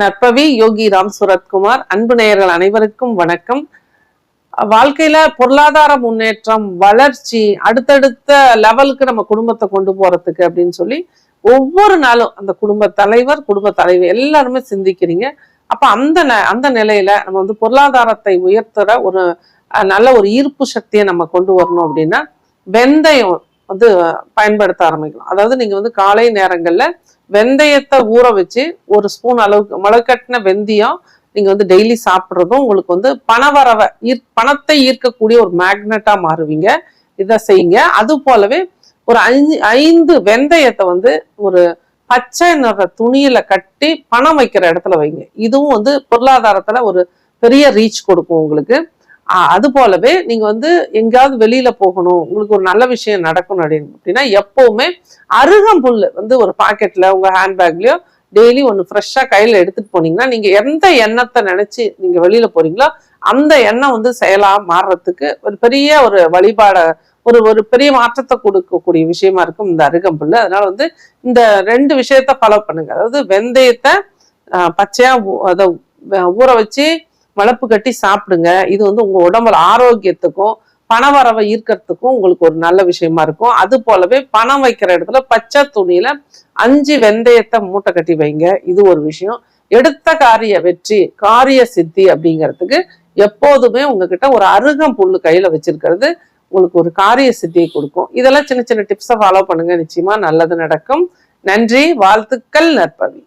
நற்பவி யோகி ராம் சுரத்குமார். அன்பு நேயர்கள் அனைவருக்கும் வணக்கம். வாழ்க்கையில பொருளாதார முன்னேற்றம் வளர்ச்சி அடுத்தடுத்த லெவலுக்கு நம்ம குடும்பத்தை கொண்டு போறதுக்கு அப்படின்னு சொல்லி ஒவ்வொரு நாளும் அந்த குடும்ப தலைவர் குடும்ப தலைவர் எல்லாருமே சிந்திக்கிறீங்க. அப்ப அந்த ந- அந்த நிலையில நம்ம வந்து பொருளாதாரத்தை உயர்த்துற ஒரு நல்ல ஒரு ஈர்ப்பு சக்தியை நம்ம கொண்டு வரணும் அப்படின்னா வெந்தயம் வந்து பயன்படுத்த ஆரம்பிக்கணும் அதாவது நீங்கள் வந்து காலை நேரங்களில் வெந்தயத்தை ஊற வச்சு ஒரு ஸ்பூன் அளவுக்கு முளைக்கட்டின வெந்தயம் நீங்கள் வந்து டெய்லி சாப்பிட்றதும் உங்களுக்கு வந்து பணவரவை ஈர் பணத்தை ஈர்க்கக்கூடிய ஒரு மேக்னட்டாக மாறுவீங்க. இதை செய்யுங்க. அது போலவே ஒரு ஐந்து ஐந்து வெந்தயத்தை வந்து ஒரு பச்சை நிற துணியில கட்டி பணம் வைக்கிற இடத்துல வைங்க. இதுவும் வந்து பொருளாதாரத்துல ஒரு பெரிய ரீச் கொடுக்கும் உங்களுக்கு. அது போலவே நீங்க வந்து எங்கேயாவது வெளியில போகணும் உங்களுக்கு ஒரு நல்ல விஷயம் நடக்கணும் அப்படின்னு அப்படின்னா எப்பவுமே அருகம்புல் வந்து ஒரு பாக்கெட்ல உங்க ஹேண்ட்பேக்லயோ டெய்லி ஒன்று ஃப்ரெஷ்ஷாக கையில் எடுத்துகிட்டு போனீங்கன்னா நீங்கள் எந்த எண்ணத்தை நினச்சி நீங்கள் வெளியில் போகிறீங்களோ அந்த எண்ணம் வந்து செயலாக மாறுறதுக்கு ஒரு பெரிய ஒரு வழிபாட ஒரு ஒரு பெரிய மாற்றத்தை கொடுக்கக்கூடிய விஷயமா இருக்கும் இந்த அருகம்புல் அதனால வந்து இந்த ரெண்டு விஷயத்த ஃபாலோ பண்ணுங்க. அதாவது வெந்தயத்தை பச்சையாக அதை ஊற வச்சு வளப்பு கட்டி சாப்பிடுங்க. இது வந்து உங்க உடம்புல ஆரோக்கியத்துக்கும் பணவரவை ஈர்க்கறதுக்கும் உங்களுக்கு ஒரு நல்ல விஷயமா இருக்கும். அது போலவே பணம் வைக்கிற இடத்துல பச்சை துணியில அஞ்சு வெந்தயத்தை மூட்டை கட்டி வைங்க. இது ஒரு விஷயம். எடுத்த காரிய வெற்றி காரிய சித்தி அப்படிங்கிறதுக்கு எப்போதுமே உங்ககிட்ட ஒரு அருகம் புல்லு கையில வச்சிருக்கிறது உங்களுக்கு ஒரு காரிய சித்தியை கொடுக்கும். இதெல்லாம் சின்ன சின்ன டிப்ஸை ஃபாலோ பண்ணுங்க. நிச்சயமா நல்லது நடக்கும். நன்றி வாழ்த்துக்கள் நற்பவி.